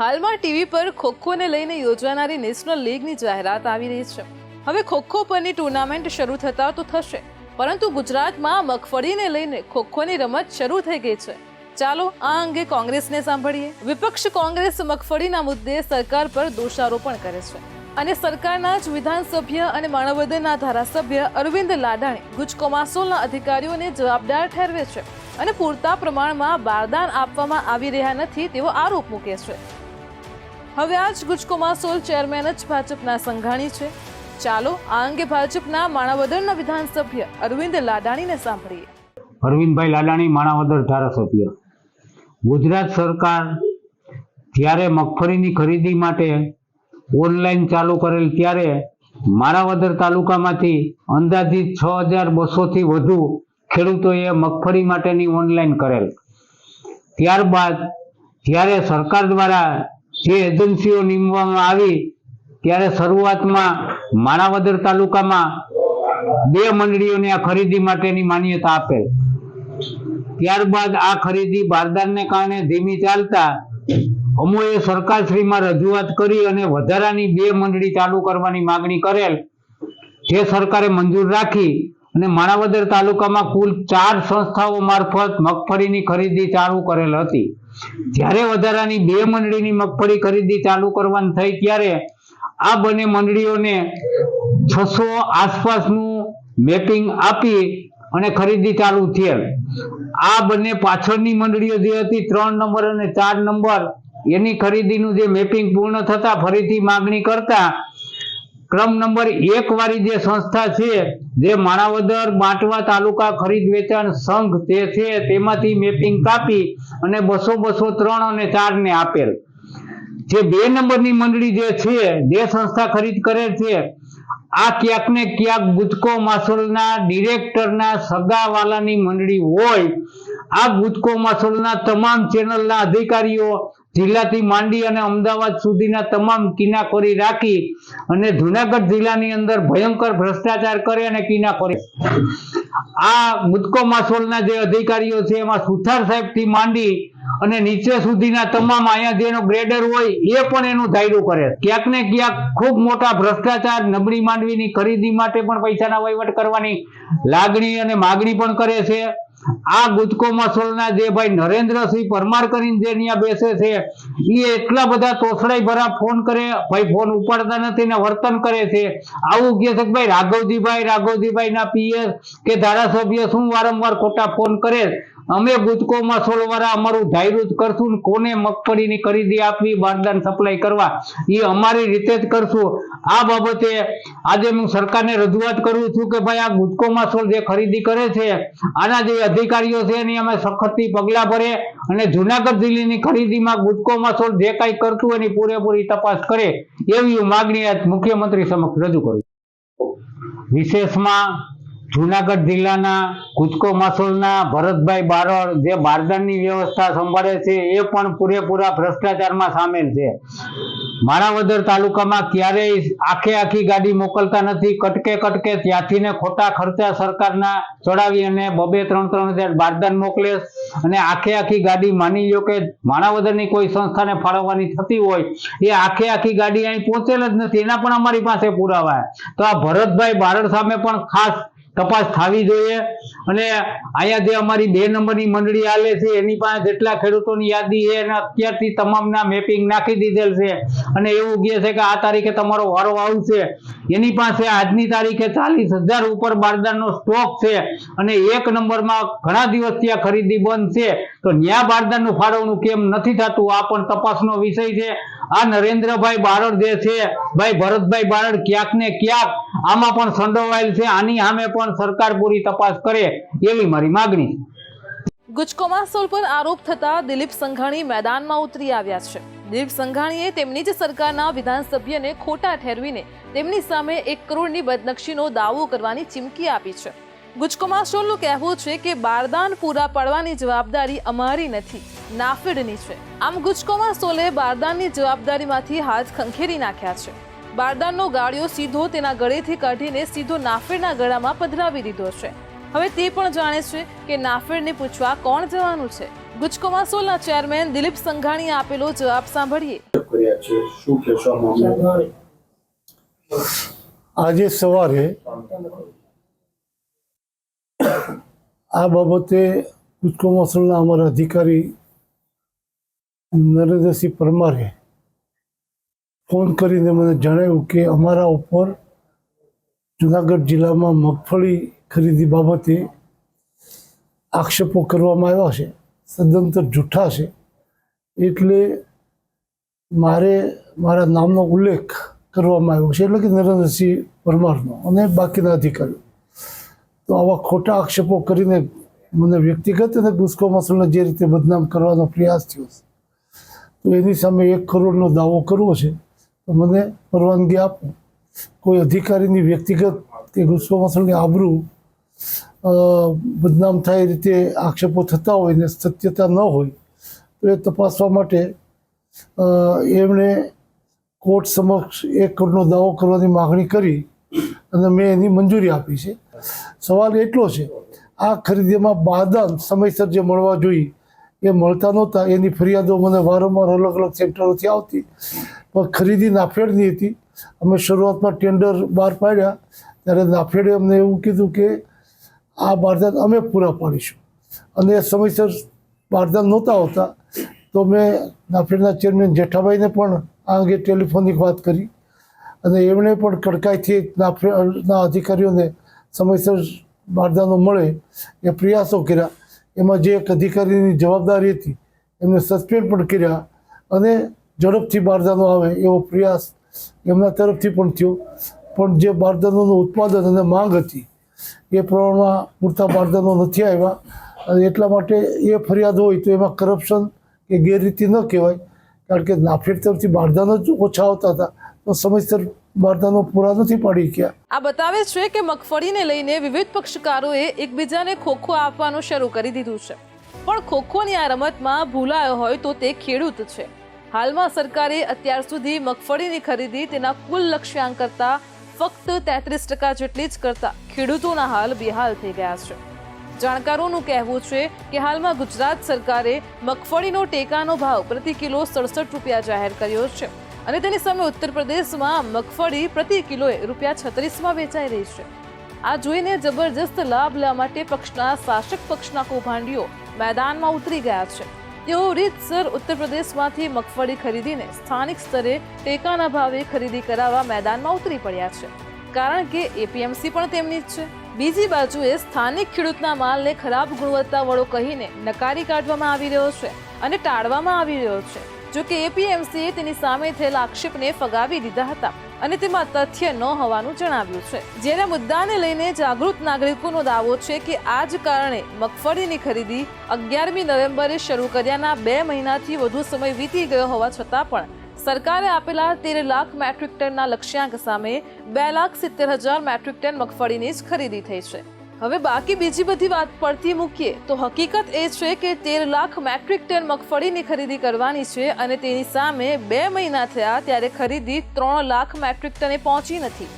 હાલમાં ટીવી પર ખોખોને લઈને યોજાનારી નેશનલ લીગની જાહેરાત આવી રહી છે. હવે ખોખો પરની ટુર્નામેન્ટ શરૂ થતા તો થશે, પરંતુ ગુજરાતમાં મગફળીને લઈને ખોખોની રમત શરૂ થઈ ગઈ છે. ચાલો આ અંગે કોંગ્રેસને સાંભળીએ. વિપક્ષ કોંગ્રેસ મગફળીના મુદ્દે સરકાર પર દોષારોપણ કરે છે. અને સરકારના જ વિધાનસભ્ય અને માણવદનના ધારાસભ્ય અરવિંદ લાડાણી ગુજકોમાસોલના અધિકારીઓને જવાબદાર ઠેરવે છે અને પૂરતા પ્રમાણમાં બારદાન આપવામાં આવી રહ્યા નથી તેવો આરોપ મૂકે છે. હવે આ જ ગુજકોમાસોલ ચેરમેન જ ભાજપના સંઘાણી છે. ચાલો આ અંગે ભાજપના માણાવદરના વિધાનસભ્ય અરવિંદ લાડાણીને સાંભળીએ. અરવિંદભાઈ લાડાણી, માણાવદર ધારાસભ્ય. ગુજરાત સરકાર જ્યારે મગફળીની ખરીદી માટે ઓનલાઈન ચાલુ કરેલ ત્યારે માણાવદર તાલુકામાંથી અંદાજિત છ હજાર બસોથી વધુ ખેડૂતોએ મગફળી માટેની ઓનલાઈન કરેલ. ત્યારબાદ જ્યારે સરકાર દ્વારા જે એજન્સીઓ નીમવામાં આવી, ત્યારે શરૂઆતમાં માણાવદર તાલુકામાં બે મંડળીઓને આ ખરીદી માટેની માન્યતા આપેલ. ત્યારબાદ આ ખરીદી બારદાનને કારણે ધીમી ચાલતા અમોએ સરકારશ્રીમાં રજૂઆત કરી અને વધારાની બે મંડળી ચાલુ કરવાની માગણી કરેલ. જે સરકારે મંજૂર રાખી અને માણાવદર તાલુકામાં કુલ ચાર સંસ્થાઓ મારફત મગફળીની ખરીદી ચાલુ કરેલ હતી. જ્યારે વધારાની બે મંડળીની મગફળી ખરીદી ચાલુ કરવાની થઈ ત્યારે આ બંને મંડળીઓને છસો આસપાસનું મેપિંગ આપી અને ખરીદી ચાલુ થયેલ. આ બંને પાછળની મંડળીઓ જે હતી, ત્રણ નંબર અને ચાર નંબર, એની ખરીદીનું જે મેપિંગ પૂર્ણ થતા ફરીથી માગણી કરતા ક્રમ નંબર એક વાળી જે સંસ્થા છે, જે માણાવદર બાંટવા તાલુકા ખરીદ વેચાણ સંઘ તે છે, તેમાંથી મેપિંગ કાપી અને બસો બસો ત્રણ અને ચાર ને આપેલ. જે બે નંબરની મંડળી જે છે, જે સંસ્થા ખરીદ કરે છે, આ ક્યાંક ને ક્યાંક ગુજકો માસોલના ડિરેક્ટરના સગાવાલાની મંડળી હોય. આ ગુજકો માસોલના તમામ ચેનલના અધિકારીઓ જિલ્લાથી માંડી અને અમદાવાદ સુધીના તમામ કિનાખોરી રાખી અને જુનાગઢ જિલ્લાની અંદર ભયંકર ભ્રષ્ટાચાર કરે અને કિનાખોરી આ મુદકો માસોલના જે અધિકારીઓ છે, એમાં સુથાર સાહેબથી માંડી અને નીચે સુધીના તમામ અહીંયા જેનો ગ્રેડર હોય, એ પણ એનું ધાર્યું કરે. ક્યાંક ને ક્યાંક ખૂબ મોટા ભ્રષ્ટાચાર, નબળી માંડવીની ખરીદી માટે પણ પૈસાના વહીવટ કરવાની લાગણી અને માગણી પણ કરે છે. આ ગુજકો મસોલના જે ભાઈ નરેન્દ્રસિંહ પરમાર કરીને જે ત્યાં બેસે છે એ એટલા બધા તોસડાઈ ભરા ફોન કરે, ભાઈ ફોન ઉપાડતા નથી ને વર્તન કરે છે. આવું કહે છે કે ભાઈ રાઘવજીભાઈ રાઘવજીભાઈ ના પીએસ કે ધારાસભ્ય શું વારંવાર ખોટા ફોન કરે? અમે ગુજકો સોલવારા અમારું ધાર્યું કરશું કોને મગફળીની ખરીદી આપવી, બારદાન સપ્લાય કરવા, એ અમારી રીતે જ કરશું. આ બાબતે આજે હું સરકારને રજૂઆત કરું છું કે ભાઈ, આ ગુજકો સોલ જે ખરીદી કરે છે, આના જે અધિકારીઓ છે એની અમે સખતથી પગલાં ભરે અને જુનાગઢ જિલ્લાની ખરીદીમાં ગુજકો સોલ જે કાંઈ કરતું એની પૂરેપૂરી તપાસ કરે એવી માગણી આજ મુખ્યમંત્રી સમક્ષ રજૂ કરું વિશેષમાં જુનાગઢ જિલ્લાના કુચકો માસોલના ભરતભાઈ બારડ જે બારદાનની વ્યવસ્થા સંભાળે છે, એ પણ પૂરેપૂરા ભ્રષ્ટાચારમાં સામેલ છે. માણાવદર તાલુકામાં ક્યારેય આખે આખી ગાડી મોકલતા નથી. કટકે કટકે ત્યાંથી ને ખોટા ખર્ચા સરકારના ચડાવી અને બબે ત્રણ ત્રણ હજાર બારદાન મોકલે અને આખે આખી ગાડી માની લો કે માણાવદરની કોઈ સંસ્થાને ફાળવવાની થતી હોય, એ આખે આખી ગાડી અહીં પહોંચેલ જ નથી. એના પણ અમારી પાસે પુરાવા તો આ ભરતભાઈ બારડ સામે પણ ખાસ તપાસ થવી જોઈએ. અને અહીંયા જે અમારી બે નંબરની મંડળી આલે છે, એની પાસે જેટલા ખેડૂતોની યાદી છે અને અત્યારથી તમામના મેપિંગ નાખી દીધેલ છે. અને એવું કહે છે કે આ તારીખે તમારો વારો આવશે. એની પાસે આજની તારીખે ચાલીસ હજાર ઉપર બારદાનનો સ્ટોક છે. અને એક નંબરમાં ઘણા દિવસથી આ ખરીદી બંધ છે. તો ન્યા બારદાનનું ફાળવણું કેમ નથી થતું, આ પણ તપાસનો વિષય છે. આ નરેન્દ્રભાઈ બારડ જે છે, ભાઈ ભરતભાઈ બારડ ક્યાંક ને ક્યાંક આમાં પણ સંડોવાયેલ છે, આની સામે પણ સરકાર પૂરી તપાસ કરે એવી મારી માગણી છે. ગુજકોમાસોલ પર આરોપ થતા દિલીપ સંઘાણી મેદાનમાં ઉતરી આવ્યા છે. દિલીપ સંઘાણીએ તેમની જ સરકારના વિધાનસભ્યને ખોટા ઠેરવીને તેમની સામે એક કરોડની બદનક્ષીનો દાવો કરવાની ચીમકી આપી છે. ગુજકોમાસોલનું કહેવું છે કે બારદાન પૂરા પાડવાની જવાબદારી અમારી નથી. નાફેડની છે. આમ ગુજકોમાસોલે બારદાનની જવાબદારીમાંથી હાથ ખંખેરી નાખ્યા છે. બારદાનનો ગાળિયો સીધો તેના ગળેથી કાઢીને સીધો નાફેડના ગળામાં પધરાવી દીધો છે. હવે તે પણ જાણે છે કે નાફેડને પૂછવા કોણ જવાનું છે. ગુજકોમાસોલના ચેરમેન દિલીપ સંઘાણીએ આપેલો જવાબ સાંભળીએ. શું કહેશો આજે સવારે આ બાબતે કુચકો મસલના અમારા અધિકારી નરેન્દ્રસિંહ પરમારે ફોન કરીને મને જણાવ્યું કે અમારા ઉપર જુનાગઢ જિલ્લામાં મગફળી ખરીદી બાબતે આક્ષેપો કરવામાં આવ્યા છે, સદંતર જૂઠા છે. એટલે મારે મારા નામનો ઉલ્લેખ કરવામાં આવ્યો છે, એટલે કે નરેન્દ્રસિંહ પરમારનો અને બાકીના અધિકારીઓ. તો આવા ખોટા આક્ષેપો કરીને મને વ્યક્તિગત અને ગુસ્કો મસલને જે રીતે બદનામ કરવાનો પ્રયાસ થયો છે તો એની સામે એક કરોડનો દાવો કરવો છે. તો મને પરવાનગી આપો. કોઈ અધિકારીની વ્યક્તિગત કે ગુસ્કો મસલની આબરૂ બદનામ થાય એ રીતે આક્ષેપો થતા હોય ને સત્યતા ન હોય, તો એ તપાસવા માટે એમણે કોર્ટ સમક્ષ એક કરોડનો દાવો કરવાની માગણી કરી અને મેં એની મંજૂરી આપી છે. સવાલ એટલો છે, આ ખરીદીમાં બાદાન સમયસર જે મળવા જોઈએ એ મળતા નહોતા. એની ફરિયાદો મને વારંવાર અલગ અલગ સેન્ટરોથી આવતી. પણ ખરીદી નાફેડની હતી. અમે શરૂઆતમાં ટેન્ડર બહાર પાડ્યા. ત્યારે નાફેડે અમને એવું કીધું કે આ બારદાન અમે પૂરા પાડીશું. અને એ સમયસર બારદાન નહોતા હોતા. તો મેં નાફેડના ચેરમેન જેઠાભાઈને પણ આ અંગે ટેલિફોનિક વાત કરી. અને એમણે પણ કડકાઈથી નાફેડના અધિકારીઓને સમયસર બારદાનો મળે એ પ્રયાસો કર્યા. એમાં જે એક અધિકારીની જવાબદારી હતી, એમને સસ્પેન્ડ પણ કર્યા અને ઝડપથી બારદાનો આવે એવો પ્રયાસ એમના તરફથી પણ થયો. પણ જે બારદાનોનું ઉત્પાદન અને માંગ હતી, એ પ્રમાણમાં પૂરતા બારદાનો નથી આવ્યા. અને એટલા માટે એ ફરિયાદ હોય તો એમાં કરપ્શન કે ગેરરીતિ ન કહેવાય. કારણ કે નાફેડ તરફથી બારદાનો જ ઓછા આવતા હતા. તો સમયસર બારદાનો પૂરા નથી પડી ગયા. આ બતાવે છે કે મગફળીને લઈને વિવિધ પક્ષકારોએ એકબીજાને ખોખો આપવાનું શરૂ કરી દીધું છે. પણ ખોખોની આ રમતમાં ભૂલાયો હોય તો તે ખેડૂત છે. હાલમાં સરકારે અત્યાર સુધી મગફળીની ખરીદી તેના કુલ લક્ષ્યાંક કરતા ફક્ત તેત્રીસ ટકા જેટલી જ કરતા ખેડૂતોના હાલ બેહાલ થઈ ગયા છે. જાણકારોનું કહેવું છે કે હાલમાં ગુજરાત સરકારે મગફળીનો ટેકાનો ભાવ પ્રતિ કિલો સડસઠ રૂપિયા જાહેર કર્યો છે. અને તેની સામે ઉત્તર પ્રદેશમાં મગફળી પ્રતિ કિલોએ રૂપિયા છત્રીસમાં વેચાઈ રહી છે. આ જોઈને જબરજસ્ત લાભ લેવા માટે પક્ષના શાસક પક્ષના કૌભાંડીઓ મેદાનમાં ઉતરી ગયા છે. તેઓ રીતસર ઉત્તર પ્રદેશમાંથી મગફળી ખરીદીને સ્થાનિક સ્તરે ટેકાના ભાવે ખરીદી કરાવવા મેદાનમાં ઉતરી પડ્યા છે. કારણ કે એપીએમસી પણ તેમની જ છે. બીજી બાજુએ સ્થાનિક ખેડૂતના માલને ખરાબ ગુણવત્તાવાળો કહીને નકારી કાઢવામાં આવી રહ્યો છે અને ટાળવામાં આવી રહ્યો છે. જો કે એપીએમસીએ તેની સામે થયેલા આક્ષેપને ફગાવી દીધા હતા અને તેમાં તથ્ય ન હોવાનું જણાવ્યું છે. જેના મુદ્દાને લઈને જાગૃત નાગરિકોનો દાવો છે કે આ જ કારણે મગફળીની ખરીદી અગિયારમી નવેમ્બરે શરૂ કર્યાના બે મહિનાથી વધુ સમય વીતી ગયો હોવા છતાં પણ સરકારે આપેલા તેર લાખ મેટ્રિક ટનના લક્ષ્યાંક સામે બે લાખ સિત્તેર હજાર મેટ્રિક ટન મગફળીની જ ખરીદી થઈ છે. હવે બાકી બીજી બધી વાત પડતી મૂકીએ, તો હકીકત એ છે કે તેર લાખ મેટ્રિક ટન મગફળીની ખરીદી કરવાની છે અને તેની સામે બે મહિના થયા ત્યારે ખરીદી ત્રણ લાખ મેટ્રિક ટને પહોંચી નથી.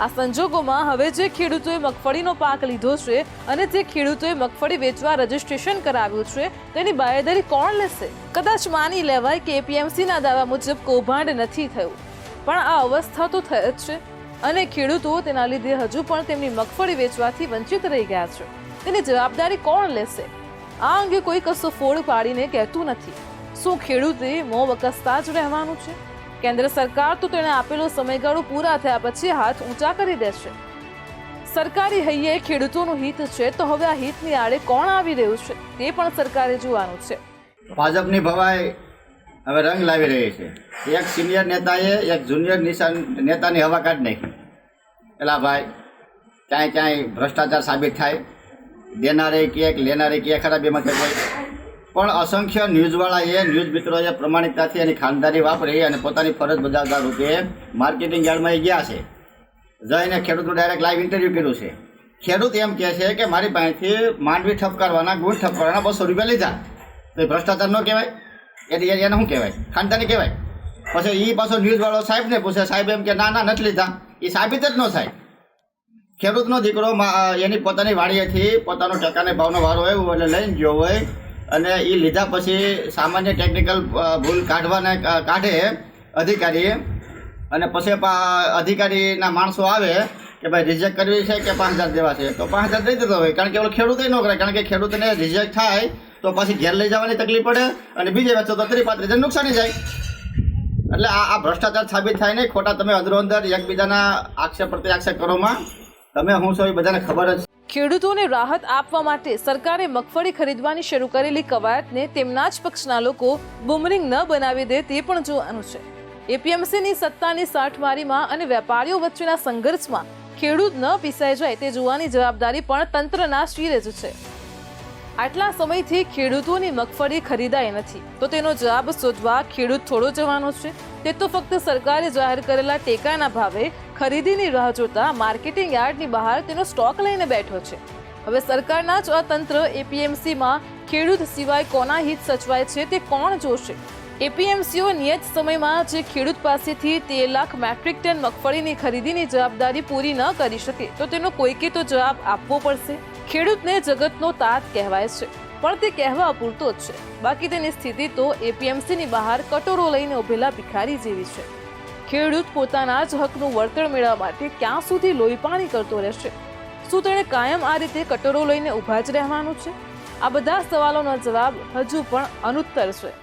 આ સંજોગોમાં હવે જે ખેડૂતોએ મગફળીનો પાક લીધો છે અને જે ખેડૂતોએ મગફળી વેચવા રજીસ્ટ્રેશન કરાવ્યું છે, તેની બાંયધરી કોણ લેશે? કદાચ માની લેવાય કે એપીએમસીના દાવા મુજબ કૌભાંડ નથી થયું. પણ આ અવસ્થા તો થઈ જ છે. અને ખેડૂતો તેના લીધે હજુ પણ તેમની મગફળી વેચવાથી વંચિત રહી ગયા છે. તેની જવાબદારી કોણ લેશે? આ અંગે કોઈ કશો ફોડ પાડીને કહેતું નથી. શું ખેડૂતે મો વકસતા જ રહેવાનું છે? કેન્દ્ર સરકાર તો તેણે આપેલો સમયગાળો પૂરા થયા પછી હાથ ઊંચા કરી દેશે. સરકારી હૈયે ખેડૂતોનું હિત છે તો હવે આ હિતની આડે કોણ આવી રહ્યું છે? તે પણ સરકારે જોવાનું છે. ભાજપની ભવાઈ હવે રંગ લાવી રહી છે. એક સિનિયર નેતાએ એક જુનિયર નિશાન નેતાની હવા કાઢી નાખી. એલા ભાઈ, ક્યાંય ક્યાંય ભ્રષ્ટાચાર સાબિત થાય. દેનારે કે લેનારે કે ખરા બેમાં કોઈ. પણ અસંખ્ય ન્યૂઝવાળાએ ન્યૂઝ મિત્રોએ પ્રમાણિકતાથી એની ખાનદારી વાપરી અને પોતાની ફરજ બજાવતા રૂપે માર્કેટિંગ યાર્ડમાં ગયા છે. જઈને ખેડૂતનું ડાયરેક્ટ લાઈવ ઇન્ટરવ્યૂ કર્યું છે. ખેડૂત એમ કહે છે કે મારી પાસેથી માંડવી ઠપકારવાના, ગુણ ઠપકારવાના બસો રૂપિયા લીધા. તો ભ્રષ્ટાચાર ન કહેવાય. એટલે એને શું કહેવાય? ખાનદાની કહેવાય? પછી એ પાછો ન્યૂઝવાળો સાહેબને પૂછે, સાહેબ, એમ કે ના ના, નથી લીધા. એ સાબિત જ ન થાય. ખેડૂતનો દીકરો એની પોતાની વાડીએથી પોતાનો ટેકાને ભાવનો વારો આવ્યો એટલે લઈને ગયો હોય અને એ લીધા પછી સામાન્ય ટેકનિકલ ભૂલ કાઢવાને કાઢે અધિકારી. અને પછી અધિકારીના માણસો આવે કે ભાઈ રિજેક્ટ કરવી છે કે પાંચ હજાર દેવા છે? તો પાંચ હજાર દઈ દેતો હોય કારણ કે ઓલો ખેડૂતે ન કરે કારણ કે ખેડૂતને રિજેક્ટ થાય તો પછી ઘેર લઈ જવાની તકલીફ પડે અને બીજે વચ્ચે તો ત્રીસ પાંત્રીસ નુકસાની જાય. એટલે આ આ ભ્રષ્ટાચાર સાબિત થાય નહીં. ખોટા તમે અદરો અંદર એકબીજાના આક્ષેપ પ્રત્યાક્ષેપ કરોમાં તમે હું છો એ બધાને ખબર જ. ખેડૂતોને રાહત આપવા માટે સરકારે મગફળી ખરીદવાની શરૂ કરેલી કવાયતને તેમના જ પક્ષના લોકો બુમરિંગ ન બનાવી દે તે પણ જોવાનું છે. એપીએમસીની સત્તાની સાઠમારીમાં અને વેપારીઓ વચ્ચેના સંઘર્ષમાં ખેડૂત ન પીસાઈ જાય તે જોવાની જવાબદારી પણ તંત્રના શિરે જ છે. આટલા સમયથી ખેડૂતોની મગફળી ખરીદાય નથી. તો તેનો જવાબ શોધવા ખેડૂત થોડો જવાનો છે. તે તો ફક્ત સરકારે જાહેર કરેલા ટેકાના ભાવે ખરીદીની રાહ જોતા માર્કેટિંગ યાર્ડની બહાર તેનો સ્ટોક લઈને બેઠો છે. હવે સરકારના જ અતંત્ર એપીએમસીમાં ખેડૂત સિવાય કોના હિત સચવાય છે તે કોણ જોશે? એપીએમસીઓ નિયત સમયમાં જે ખેડૂત પાસેથી તેર લાખ મેટ્રિક ટન મગફળીની ખરીદીની જવાબદારી પૂરી ન કરી શકે તો તેનો કોઈકે તો જવાબ આપવો પડશે. ખેડૂતને જગતનો તાત કહેવાય છે. પણ તે કહેવા પૂરતો જ છે. બાકી તેની સ્થિતિ તો એપીએમસીની બહાર કટોરો લઈને ઉભેલા ભિખારી જેવી છે. ખેડૂત પોતાના જ હકનું વળતર મેળવવા માટે ક્યાં સુધી લોહી પાણી કરતો રહેશે? શું તેણે કાયમ આ રીતે કટોરો લઈને ઊભા જ રહેવાનું છે? આ બધા સવાલોનો જવાબ હજુ પણ અનુત્તર છે.